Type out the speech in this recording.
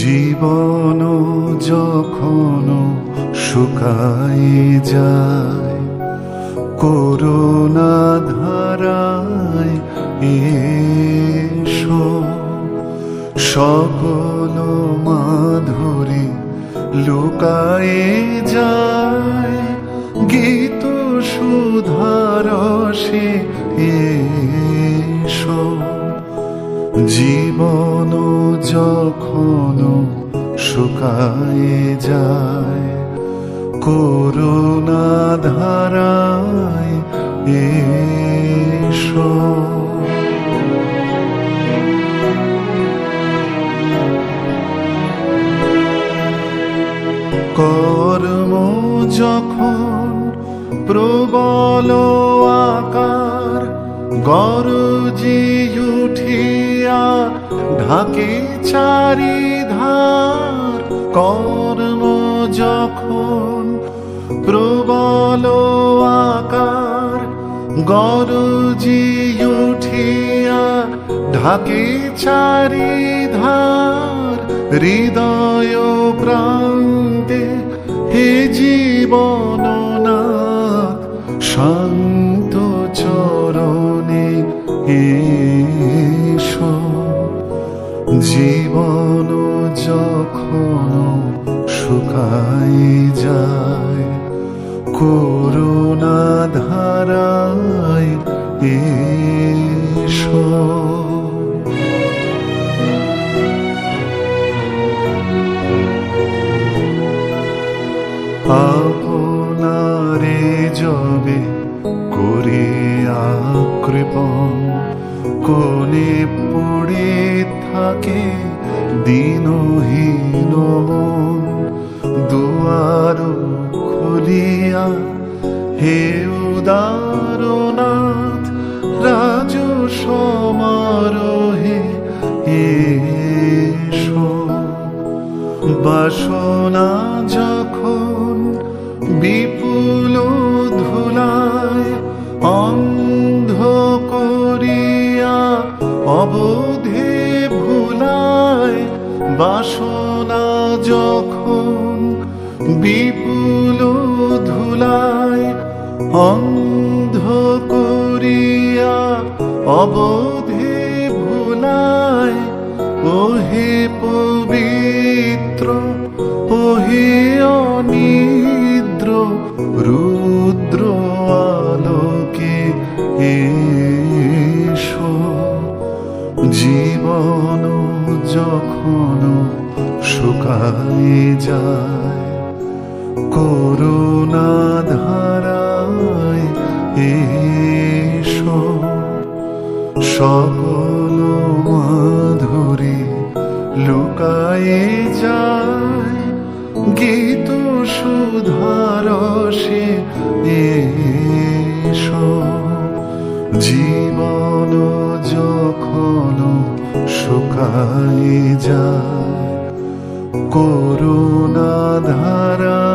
জীবন যখন শুকাই যায় করুণা ধারায় এসো। সকল মাধুরী লুকায়ে যায়। জীবন যখন শুকায় যায় করুণা ধারায় কর্ম যখন প্রবল আকার গরজি উঠিয়া ঢাকে চারিধার কর্ম যখন প্রবল আকার গরজি উঠিয়া ঢাকে চারিধার হৃদয় প্রান্তে হে জীবননাথ জীবন যখন শুকাই যায় করুণা ধারায় এসো। আপনারে যবে করে কৃপণ কোনে পড়ে থাকে দিনহীন মন দুয়ার খুলিয়া, হে উদারনাথ, রাজ সমারোহে এসো। বাসনা যখন বিপুল ধুলায় অন্ধ করিয়া অবধে বাসনা যখন বিপুল ধুলায় অন্ধ করিয়া অবধে ভুলায়, ওহে পবিত্র, ওহে অনিদ্র, রুদ্র আলোকে এসো। জীবন যখন শুকাই যায় করুণা ধারায় এসো। সকল মাধুরী লুকায়ে যায় জীবন যখন শুকাই যায় করুণা ধারায় এ